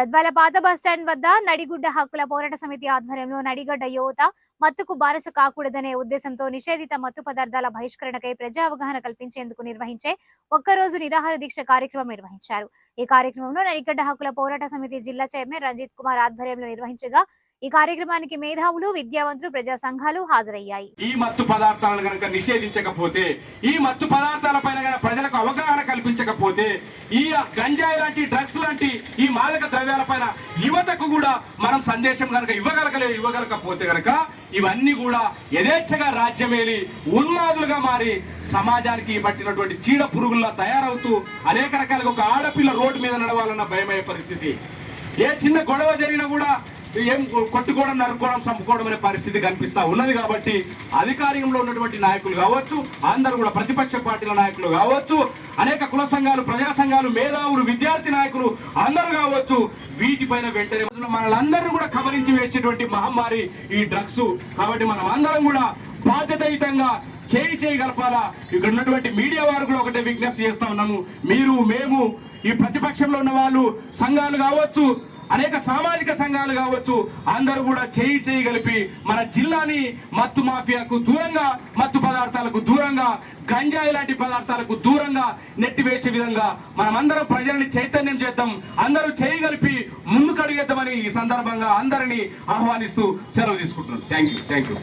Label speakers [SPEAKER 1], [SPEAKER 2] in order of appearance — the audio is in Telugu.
[SPEAKER 1] గద్వాల పాత బస్టాండ్ వద్ద నడిగుడ్డ హక్కుల పోరాట సమితి ఆధ్వర్యంలో నడిగడ్డ యువత మత్తుకు బానిస కాకూడదనే ఉద్దేశంతో నిషేధిత మత్తు పదార్థాల బహిష్కరణకై ప్రజా అవగాహన కల్పించేందుకు నిర్వహించే ఒక్కరోజు నిరాహార దీక్ష కార్యక్రమం నిర్వహించారు. ఈ కార్యక్రమంలో నడిగడ్డ హక్కుల పోరాట సమితి జిల్లా చైర్మన్ రంజిత్ కుమార్ ఆధ్వర్యంలో నిర్వహించగా ఈ కార్యక్రమానికి మేధావులు విద్యావంతులు ప్రజా సంఘాలు హాజరయ్యాయి.
[SPEAKER 2] ఈ మత్తు పదార్థాలను గనక నిషేధించకపోతే ఈ మత్తు పదార్థాలపైన గనక ప్రజలకు అవగాహన కల్పించకపోతే ఈ గంజాయి లాంటి డ్రగ్స్ లాంటి ఈ మాదక ద్రవ్యాల పైన యువతకు కూడా మనం సందేశం కనుక ఇవ్వగలగలే ఇవ్వగలకపోతే గనక ఇవన్నీ కూడా యథేచ్ఛగా రాజ్యమేలి ఉన్మాదులుగా మారి సమాజానికి పట్టినటువంటి చీడ పురుగుల్లా తయారవుతూ అనేక రకాలుగా ఒక ఆడపిల్ల రోడ్డు మీద నడవాలన్న భయమయ్యే పరిస్థితి. ఏ చిన్న గొడవ జరిగినా కూడా ఏం కొట్టుకోవడం నరుకోవడం చంపుకోవడం అనే పరిస్థితి కనిపిస్తూ ఉన్నది కాబట్టి అధికారంలో ఉన్నటువంటి నాయకులు కావచ్చు అందరూ కూడా ప్రతిపక్ష పార్టీల నాయకులు కావచ్చు అనేక కుల సంఘాలు ప్రజా సంఘాలు మేధావులు విద్యార్థి నాయకులు అందరూ కావచ్చు వీటిపైన వెంటనే మనలందరినీ కూడా కబలించి వేసేటువంటి మహమ్మారి ఈ డ్రగ్స్. కాబట్టి మనం అందరం కూడా బాధ్యతయుతంగా చేయి చేయి గలపాలా ఇక్కడ ఉన్నటువంటి మీడియా వారు కూడా ఒకటే విజ్ఞప్తి చేస్తా ఉన్నాము. మీరు మేము ఈ ప్రతిపక్షంలో ఉన్న వాళ్ళు సంఘాలు కావచ్చు అనేక సామాజిక సంఘాలు కావచ్చు అందరూ కూడా చేయి చేయి కలిపి మన జిల్లాని మత్తు మాఫియాకు దూరంగా మత్తు పదార్థాలకు దూరంగా గంజాయి లాంటి పదార్థాలకు దూరంగా నెట్టివేసే విధంగా మనమందరం ప్రజల్ని చైతన్యం చేద్దాం అందరూ చేయి కలిపి ముందుకడిగేద్దామని ఈ సందర్భంగా అందరినీ ఆహ్వానిస్తూ సెలవు తీసుకుంటున్నాను. Thank you thank you